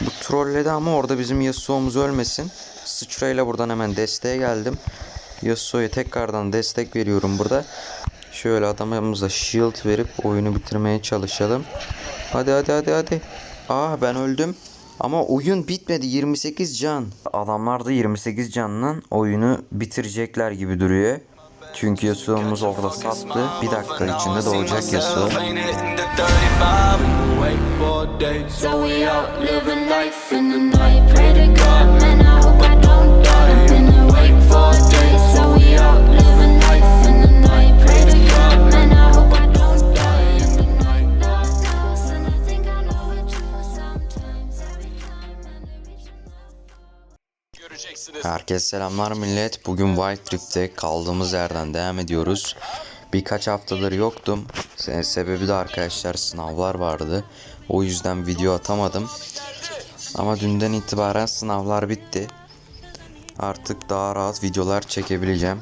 Bu trolledi ama orada bizim Yasuo'muz ölmesin. Sıçrayla buradan hemen desteğe geldim. Yasuo'ya tekrardan destek veriyorum burada. Şöyle adamımıza shield verip oyunu bitirmeye çalışalım. Hadi hadi hadi hadi. Aa ben öldüm. Ama oyun bitmedi 28 can. Adamlar da 28 canla oyunu bitirecekler gibi duruyor. Çünkü Yasuo'muz orada sattı. Bir dakika içinde doğacak Yasuo. So we out living life in the night. Pray to God, man, I hope I don't die. I've been awake for days. So we out living life in the night. Pray to God, man, I hope I don't die in the night. Lord knows, and I think I know it too. Sometimes every time, and Herkese selamlar millet. Bugün Wild Rift'te kaldığımız yerden devam ediyoruz. Birkaç haftadır yoktum. Se- Sebebi de arkadaşlar sınavlar vardı. O yüzden video atamadım. Ama dünden itibaren sınavlar bitti. Artık daha rahat videolar çekebileceğim.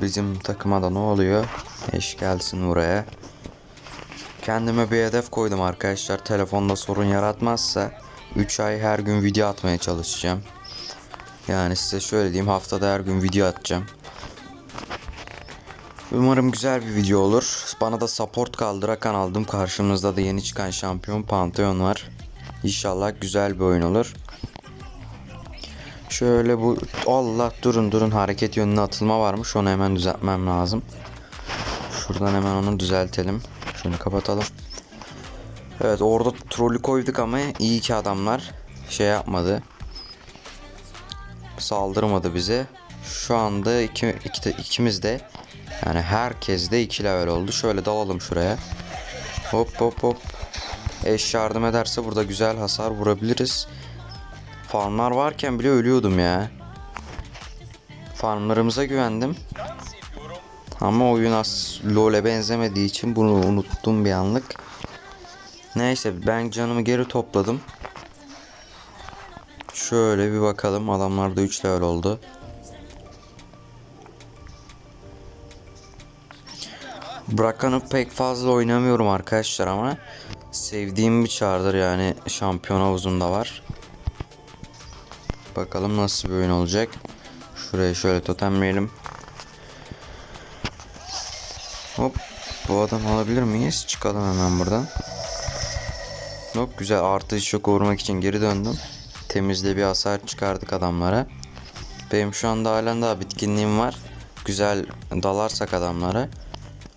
Bizim takıma da ne oluyor? Eş gelsin buraya. Kendime bir hedef koydum arkadaşlar. Telefonda sorun yaratmazsa 3 ay her gün video atmaya çalışacağım. Yani size şöyle diyeyim haftada her gün video atacağım. Umarım güzel bir video olur. Bana da support kaldı Rakan aldım. Karşımızda da yeni çıkan şampiyon Pantheon var. İnşallah güzel bir oyun olur. Şöyle bu Allah durun durun hareket yönüne atılma varmış. Onu hemen düzeltmem lazım. Şuradan hemen onu düzeltelim. Şunu kapatalım. Evet orada trolü koyduk ama iyi ki adamlar şey yapmadı saldırmadı bize. Şu anda iki, iki, ikimiz de yani herkes de 2 level oldu. Şöyle dalalım şuraya. Hop hop hop. Eş yardım ederse burada güzel hasar vurabiliriz. Farmlar varken bile ölüyordum ya. Farmlarımıza güvendim. Ama oyun az LoL'e benzemediği için bunu unuttum bir anlık. Neyse ben canımı geri topladım. Şöyle bir bakalım. Adamlar da 3 level oldu. Brakan'ı pek fazla oynamıyorum arkadaşlar ama sevdiğim bir çardır yani şampiyon havuzunda var. Bakalım nasıl bir oyun olacak. Şuraya şöyle totemleyelim. Hop bu adam alabilir miyiz? Çıkalım hemen buradan. Hop güzel artı şok vurmak için geri döndüm. Temizle bir hasar çıkardık adamlara. Benim şu anda halen daha bitkinliğim var. Güzel dalarsak adamlara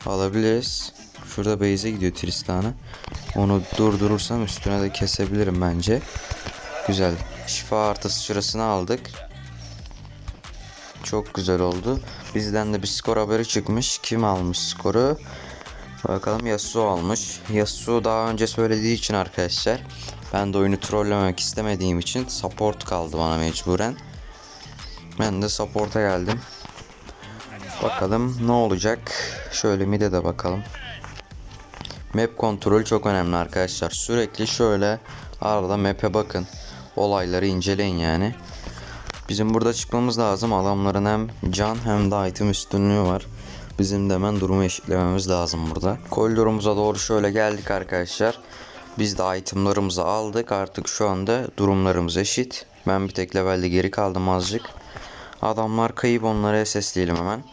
alabiliriz. Şurada base'e gidiyor Tristan'a. Onu durdurursam üstüne de kesebilirim bence. Güzel. Şifa artı sırasını aldık. Çok güzel oldu. Bizden de bir skor haberi çıkmış. Kim almış skoru? Bakalım Yasuo almış. Yasuo daha önce söylediği için arkadaşlar ben de oyunu trollemek istemediğim için support kaldı bana mecburen. Ben de support'a geldim. Bakalım ne olacak. Şöyle mid'e de bakalım. Map kontrol çok önemli arkadaşlar. Sürekli şöyle arada map'e bakın. Olayları inceleyin yani. Bizim burada çıkmamız lazım. Adamların hem can hem de item üstünlüğü var. Bizim de hemen durumu eşitlememiz lazım burada. Koridorumuza doğru şöyle geldik arkadaşlar. Biz de itemlarımızı aldık. Artık şu anda durumlarımız eşit. Ben bir tek levelde geri kaldım azıcık. Adamlar kayıp onları SS'leyelim hemen.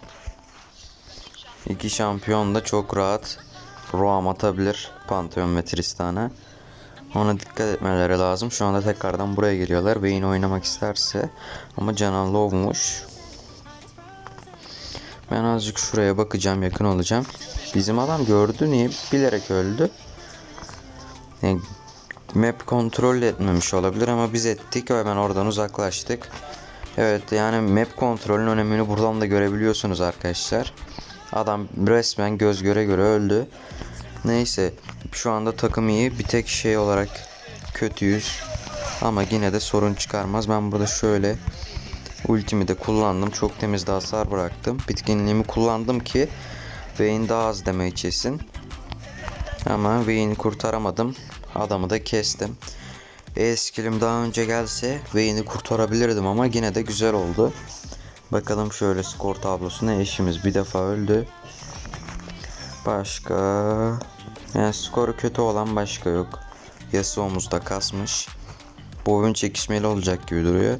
İki şampiyon da çok rahat roam atabilir Pantheon ve Tristan'a. Ona dikkat etmeleri lazım. Şu anda tekrardan buraya geliyorlar. Vayne oynamak isterse. Ama Canan Low'muş. Ben azıcık şuraya bakacağım. Yakın olacağım. Bizim adam gördü. Niye? Bilerek öldü. Yani map kontrol etmemiş olabilir ama biz ettik ve hemen oradan uzaklaştık. Evet yani map kontrolün önemini buradan da görebiliyorsunuz arkadaşlar. Adam resmen göz göre göre öldü. Neyse şu anda takım iyi. Bir tek şey olarak kötüyüz. Ama yine de sorun çıkarmaz. Ben burada şöyle ultimi de kullandım. Çok temiz de hasar bıraktım. Bitkinliğimi kullandım ki Vayne daha az damage yesin. Ama Vayne'i kurtaramadım. Adamı da kestim. Eskilim daha önce gelse Vayne'i kurtarabilirdim ama yine de güzel oldu. Bakalım şöyle skor tablosuna eşimiz bir defa öldü. Başka yani skoru kötü olan başka yok. Yasuo'muz da kasmış. Bu oyun çekişmeli olacak gibi duruyor.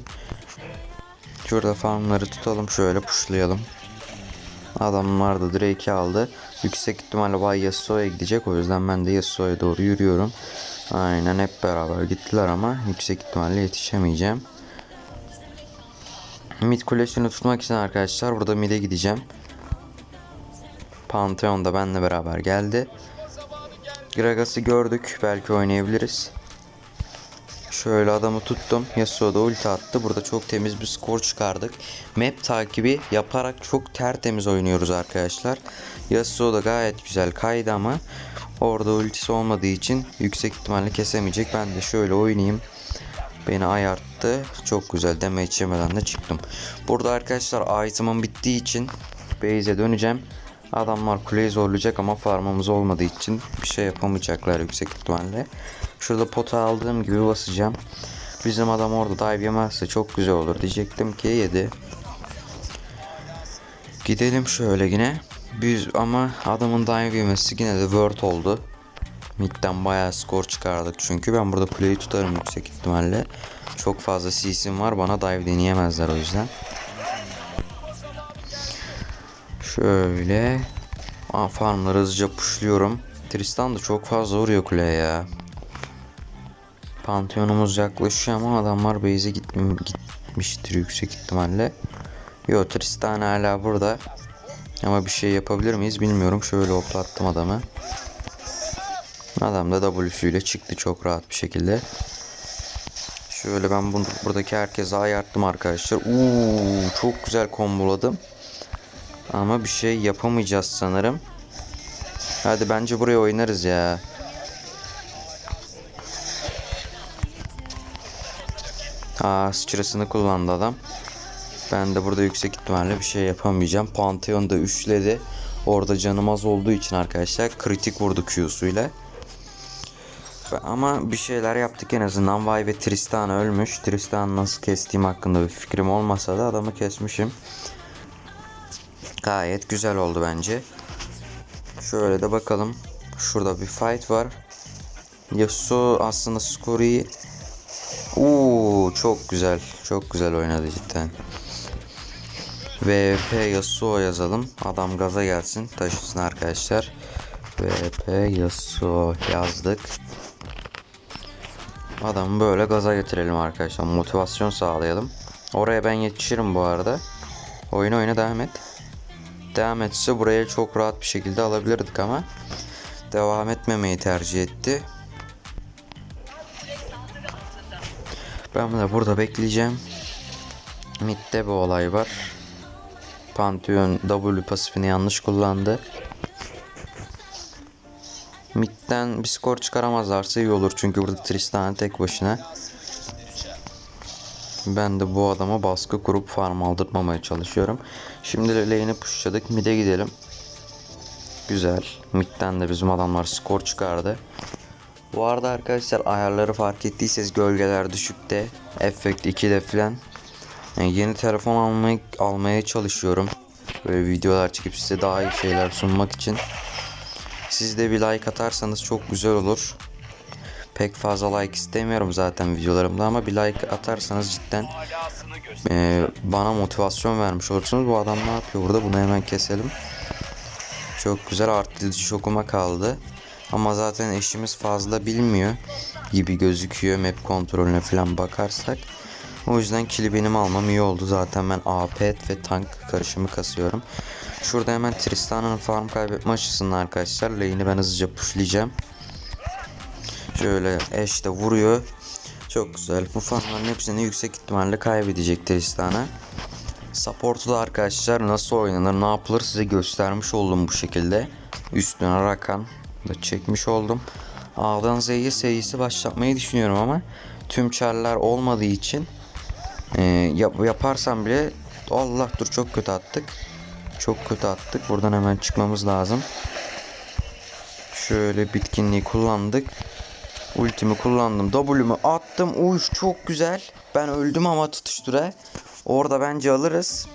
Şurada farmları tutalım şöyle pushlayalım. Adamlar da Drake'i aldı. Yüksek ihtimalle Bay Yasuo'ya gidecek. O yüzden ben de Yasuo'ya doğru yürüyorum. Aynen hep beraber gittiler ama yüksek ihtimalle yetişemeyeceğim. Mid kulesini tutmak için arkadaşlar burada mid'e gideceğim. Pantheon da benimle beraber geldi. Gragas'ı gördük. Belki oynayabiliriz. Şöyle adamı tuttum. Yasuo da ulti attı. Burada çok temiz bir skor çıkardık. Map takibi yaparak çok tertemiz oynuyoruz arkadaşlar. Yasuo da gayet güzel kaydı ama orada ultisi olmadığı için yüksek ihtimalle kesemeyecek. Ben de şöyle oynayayım. Beni ayarttı. Çok güzel damage yemeden de çıktım. Burada arkadaşlar item'ım bittiği için base'e döneceğim. Adamlar kuleyi zorlayacak ama farmımız olmadığı için bir şey yapamayacaklar yüksek ihtimalle. Şurada pota aldığım gibi basacağım. Bizim adam orada dive yemezse çok güzel olur diyecektim ki yedi. Gidelim şöyle yine. Biz ama adamın dive yemesi yine de word oldu. Mid'den bayağı skor çıkardık çünkü ben burada kuleyi tutarım yüksek ihtimalle. Çok fazla CC'm var bana dive deneyemezler o yüzden. Şöyle Aa, farmları hızlıca pushluyorum. Tristan da çok fazla vuruyor kuleye ya. Pantheon'umuz yaklaşıyor ama adamlar base'e gitm- gitmiştir yüksek ihtimalle. Yo Tristan hala burada. Ama bir şey yapabilir miyiz bilmiyorum. Şöyle hoplattım adamı. Adam da W'süyle çıktı çok rahat bir şekilde. Şöyle ben bunu, buradaki herkese ayarttım arkadaşlar. Uuu çok güzel komboladım. Ama bir şey yapamayacağız sanırım. Hadi bence buraya oynarız ya. Aa sıçrasını kullandı adam. Ben de burada yüksek ihtimalle bir şey yapamayacağım. Pantheon da üçledi. Orada canım az olduğu için arkadaşlar kritik vurdu Q'suyla. Ve- Ama bir şeyler yaptık en azından. Vay ve Tristan ölmüş. Tristan nasıl kestiğim hakkında bir fikrim olmasa da adamı kesmişim. Gayet güzel oldu bence. Şöyle de bakalım. Şurada bir fight var. Yasuo aslında skoru iyi. Uuu çok güzel. Çok güzel oynadı cidden. VP Yasuo yazalım. Adam gaza gelsin. Taşısın arkadaşlar. VP Yasuo yazdık. Adamı böyle gaza getirelim arkadaşlar. Motivasyon sağlayalım. Oraya ben yetişirim bu arada. Oyun oyuna devam et. Devam etse buraya çok rahat bir şekilde alabilirdik ama devam etmemeyi tercih etti. Ben de burada bekleyeceğim. Mid'de bir olay var. Pantheon W pasifini yanlış kullandı. Mid'den bir skor çıkaramazlarsa iyi olur çünkü burada Tristan tek başına. Ben de bu adama baskı kurup farm aldırmamaya çalışıyorum. Şimdi lane'i pushladık. Mid'e gidelim. Güzel. Mid'den de bizim adamlar skor çıkardı. Bu arada arkadaşlar ayarları fark ettiyseniz gölgeler düşükte. Effect 2'de filan. Yani yeni telefon almaya, almaya çalışıyorum. Böyle videolar çekip size daha iyi şeyler sunmak için. Siz de bir like atarsanız çok güzel olur. Pek fazla like istemiyorum zaten videolarımda ama bir like atarsanız cidden e, bana motivasyon vermiş olursunuz. Bu adam ne yapıyor burada? Bunu hemen keselim. Çok güzel artı şokuma kaldı. Ama zaten eşimiz fazla bilmiyor gibi gözüküyor map kontrolüne falan bakarsak. O yüzden kili benim almam iyi oldu. Zaten ben AP ve tank karışımı kasıyorum. Şurada hemen Tristan'ın farm kaybetme açısından arkadaşlar. Lane'i ben hızlıca pushlayacağım. Şöyle Ashe de vuruyor. Çok güzel. Bu farmların hepsini yüksek ihtimalle kaybedecek Tristan'a. Support'u da arkadaşlar nasıl oynanır ne yapılır size göstermiş oldum bu şekilde. Üstüne rakan da çekmiş oldum. A'dan Z'ye serisi başlatmayı düşünüyorum ama tüm çarlar olmadığı için e, yap, yaparsam bile Allah dur çok kötü attık. Çok kötü attık. Buradan hemen çıkmamız lazım. Şöyle bitkinliği kullandık. Ultimi kullandım. W'mu attım. Uy çok güzel. Ben öldüm ama tutuştura. Orada bence alırız.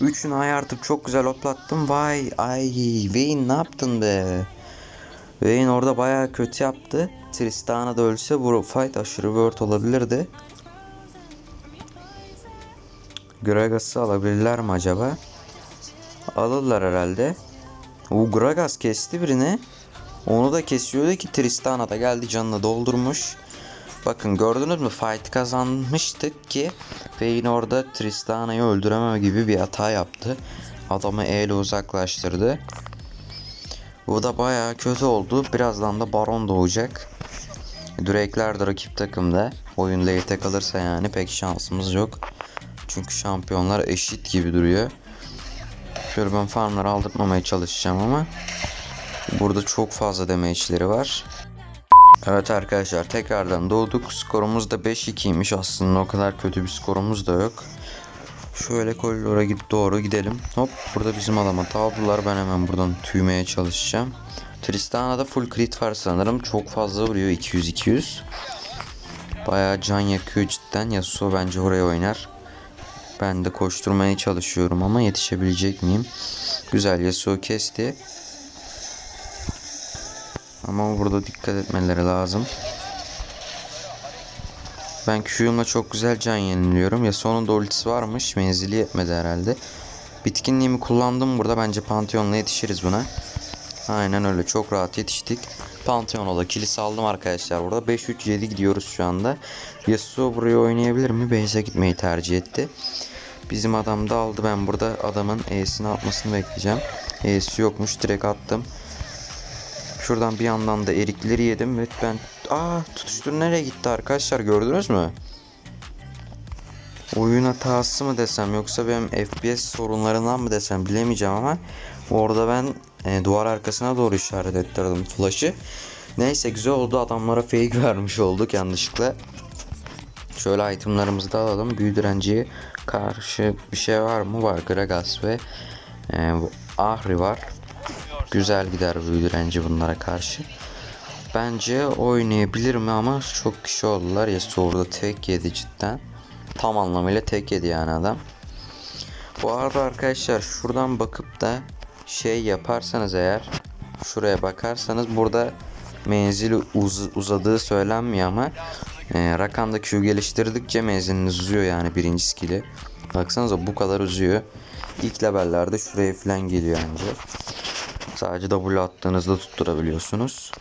Üçünü ayartıp çok güzel hoplattım. Vay ay Vayne ne yaptın be? Vayne orada bayağı kötü yaptı. Tristana da ölse bu fight aşırı word olabilirdi. Gragas'ı alabilirler mi acaba? Alırlar herhalde. Bu Gragas kesti birini. Onu da kesiyordu ki Tristana da geldi canını doldurmuş. Bakın gördünüz mü fight kazanmıştık ki Vayne orada Tristana'yı öldürememe gibi bir hata yaptı. Adamı E uzaklaştırdı. Bu da bayağı kötü oldu. Birazdan da Baron doğacak. Drake'ler de rakip takımda. Oyun late kalırsa yani pek şansımız yok. Çünkü şampiyonlar eşit gibi duruyor. Şöyle ben farmları aldırtmamaya çalışacağım ama burada çok fazla damage'leri var. Evet arkadaşlar tekrardan doğduk. Skorumuz da 5-2'ymiş aslında o kadar kötü bir skorumuz da yok. Şöyle koridora git doğru gidelim. Hop burada bizim adama daldılar. Ben hemen buradan tüymeye çalışacağım. Tristana'da full crit var sanırım. Çok fazla vuruyor 200-200. Bayağı can yakıyor cidden. Yasuo bence oraya oynar. Ben de koşturmaya çalışıyorum ama yetişebilecek miyim? Güzel Yasuo kesti. Ama burada dikkat etmeleri lazım. Ben Q'yumla çok güzel can yeniliyorum. Yasuo'nun da ultisi varmış. Menzili yetmedi herhalde. Bitkinliğimi kullandım burada. Bence Pantheon'la yetişiriz buna. Aynen öyle. Çok rahat yetiştik. Pantheon'a da kilis aldım arkadaşlar burada. 5-3-7 gidiyoruz şu anda. Yasuo buraya oynayabilir mi? Base'e gitmeyi tercih etti. Bizim adam da aldı. Ben burada adamın E'sini atmasını bekleyeceğim. E'si yokmuş. Direkt attım. Şuradan bir yandan da erikleri yedim ve ben... Aa tutuştur nereye gitti arkadaşlar gördünüz mü? Oyun hatası mı desem yoksa benim FPS sorunlarından mı desem bilemeyeceğim ama orada ben e, duvar arkasına doğru işaret ettirdim flash'ı. Neyse güzel oldu adamlara fake vermiş olduk yanlışlıkla. Şöyle itemlarımızı da alalım. Büyü direnciye karşı bir şey var mı? Var. Gragas ve e, Ahri var. Güzel gider büyü direnci bunlara karşı. Bence oynayabilir mi ama çok kişi oldular. Yasuo orada tek yedi cidden. Tam anlamıyla tek yedi yani adam. Bu arada arkadaşlar şuradan bakıp da şey yaparsanız eğer şuraya bakarsanız burada menzili uz- uzadığı söylenmiyor ama e, Rakan'da Q geliştirdikçe menziliniz uzuyor yani birinci skill'i. Baksanıza bu kadar uzuyor. İlk levellerde şuraya falan geliyor anca. Sadece W attığınızda tutturabiliyorsunuz.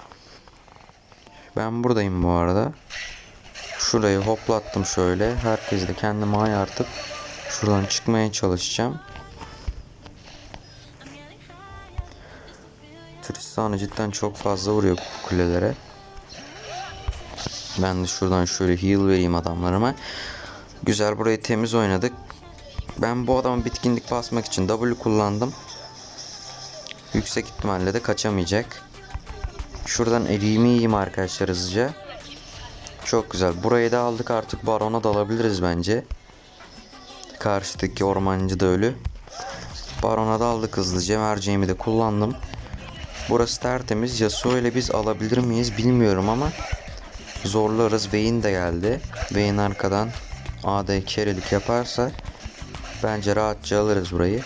Ben buradayım bu arada. Şurayı hoplattım şöyle. Herkes de kendime ayartıp şuradan çıkmaya çalışacağım. Tristana cidden çok fazla vuruyor kulelere. Ben de şuradan şöyle heal vereyim adamlarıma. Güzel burayı temiz oynadık. Ben bu adama bitkinlik basmak için W kullandım. Yüksek ihtimalle de kaçamayacak. Şuradan eriğimi yiyeyim arkadaşlar hızlıca. Çok güzel. Burayı da aldık artık barona dalabiliriz bence. Karşıdaki ormancı da ölü. Barona da aldık hızlıca. Merceğimi de kullandım. Burası tertemiz. Yasuo ile biz alabilir miyiz bilmiyorum ama zorlarız. Vayne de geldi. Vayne arkadan AD kerelik yaparsa bence rahatça alırız burayı.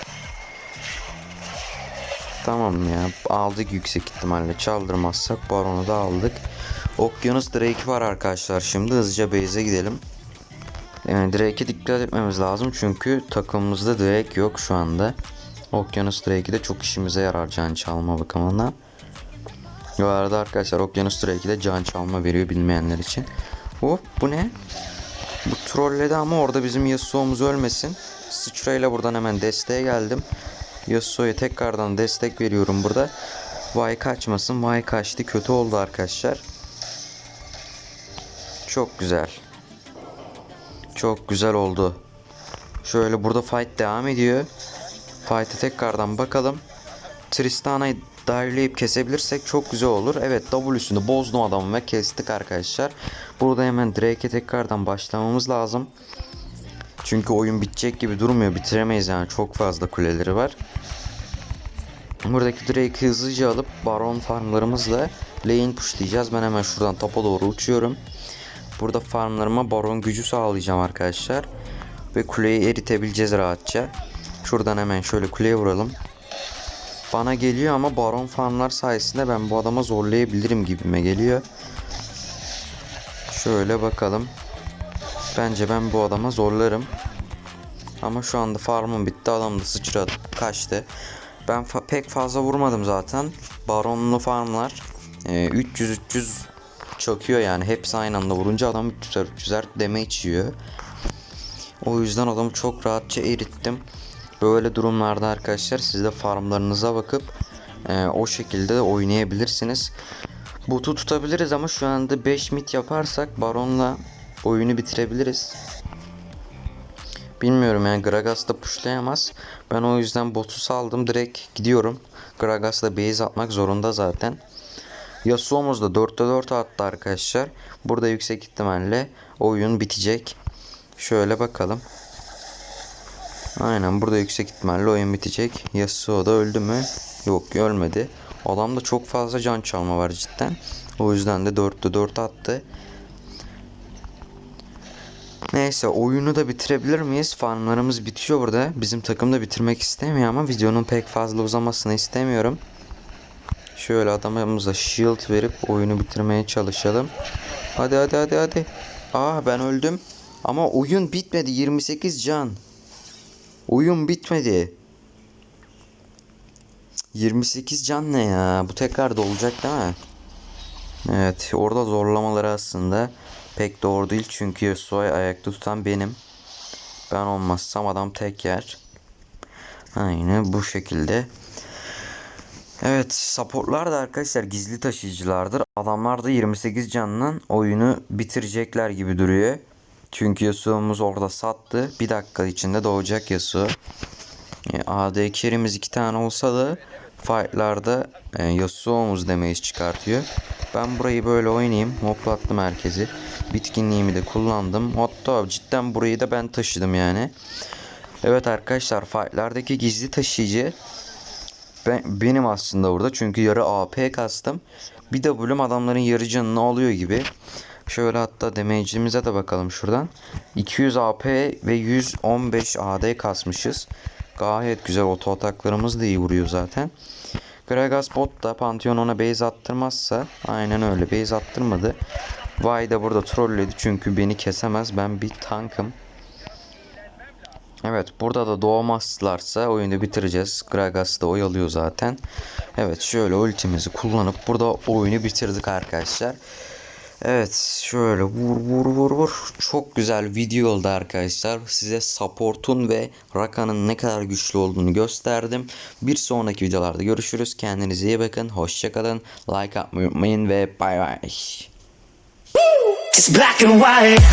Tamam ya aldık yüksek ihtimalle çaldırmazsak baronu da aldık. Okyanus Drake var arkadaşlar şimdi hızlıca base'e gidelim. Yani Drake'e dikkat etmemiz lazım çünkü takımımızda Drake yok şu anda. Okyanus Drake'i de çok işimize yarar can çalma bakımından. Bu arada arkadaşlar Okyanus Drake'i de can çalma veriyor bilmeyenler için. Hop bu ne? Bu trolledi ama orada bizim Yasuo'muz ölmesin. Sıçrayla buradan hemen desteğe geldim. Yasuo'ya tekrardan destek veriyorum burada. Vay kaçmasın. Vay kaçtı. Kötü oldu arkadaşlar. Çok güzel. Çok güzel oldu. Şöyle burada fight devam ediyor. Fight'e tekrardan bakalım. Tristana'yı dive'leyip kesebilirsek çok güzel olur. Evet W'sünü bozdum adamı ve kestik arkadaşlar. Burada hemen Drake'e tekrardan başlamamız lazım. Çünkü oyun bitecek gibi durmuyor. Bitiremeyiz yani. Çok fazla kuleleri var. Buradaki Drake'i hızlıca alıp Baron farmlarımızla lane pushlayacağız. Ben hemen şuradan topa doğru uçuyorum. Burada farmlarıma Baron gücü sağlayacağım arkadaşlar. Ve kuleyi eritebileceğiz rahatça. Şuradan hemen şöyle kuleye vuralım. bana geliyor ama baron farmlar sayesinde ben bu adama zorlayabilirim gibime geliyor. Şöyle bakalım. Bence ben bu adama zorlarım. Ama şu anda farmım bitti. Adam da sıçradı. Kaçtı. Ben fa- pek fazla vurmadım zaten. Baronlu farmlar e, 300-300 çakıyor yani. Hepsi aynı anda vurunca adam 300'er 300'er damage yiyor. O yüzden adamı çok rahatça erittim. Böyle durumlarda arkadaşlar siz de farmlarınıza bakıp e, o şekilde de oynayabilirsiniz. Botu tutabiliriz ama şu anda 5 mit yaparsak Baron'la oyunu bitirebiliriz. Bilmiyorum yani Gragas da pushlayamaz. Ben o yüzden botu saldım direkt gidiyorum. Gragas da base atmak zorunda zaten. Yasuo'muz da 4'te 4 attı arkadaşlar. Burada yüksek ihtimalle oyun bitecek. Şöyle bakalım. Aynen burada yüksek ihtimalle oyun bitecek. Yasuo da öldü mü? Yok ölmedi. Adamda çok fazla can çalma var cidden. O yüzden de 4'te 4 attı. Neyse oyunu da bitirebilir miyiz? Farmlarımız bitiyor burada. Bizim takım da bitirmek istemiyor ama videonun pek fazla uzamasını istemiyorum. Şöyle adamımıza shield verip oyunu bitirmeye çalışalım. Hadi hadi hadi hadi. Aa ben öldüm. Ama oyun bitmedi. 28 can. Oyun bitmedi. 28 can ne ya? Bu tekrar da olacak değil mi? Evet orada zorlamaları aslında pek doğru değil çünkü Yasuo'yu ayakta tutan benim. Ben olmazsam adam tek yer. Aynen bu şekilde. Evet supportlar da arkadaşlar gizli taşıyıcılardır. Adamlar da 28 canla oyunu bitirecekler gibi duruyor. Çünkü Yasuo'muz orada sattı. Bir dakika içinde doğacak Yasuo. E, AD carry'miz iki tane olsa da fightlarda e, Yasuo'muz demeyiz çıkartıyor. Ben burayı böyle oynayayım. Hoplattım herkesi. Bitkinliğimi de kullandım. Hatta cidden burayı da ben taşıdım yani. Evet arkadaşlar fightlardaki gizli taşıyıcı ben, benim aslında burada. Çünkü yarı AP kastım. Bir bölüm adamların yarı canını alıyor gibi. Şöyle hatta damage'imize de bakalım şuradan. 200 AP ve 115 AD kasmışız. Gayet güzel oto ataklarımız da iyi vuruyor zaten. Gragas bot da Pantheon ona base attırmazsa aynen öyle base attırmadı. Vay da burada trolledi çünkü beni kesemez ben bir tankım. Evet burada da doğmazlarsa oyunu bitireceğiz. Gragas da oyalıyor zaten. Evet şöyle ultimizi kullanıp burada oyunu bitirdik arkadaşlar. Evet şöyle vur vur vur vur. Çok güzel video oldu arkadaşlar. Size support'un ve Raka'nın ne kadar güçlü olduğunu gösterdim. Bir sonraki videolarda görüşürüz. Kendinize iyi bakın. Hoşçakalın. Like atmayı unutmayın ve bay bay. It's black and white.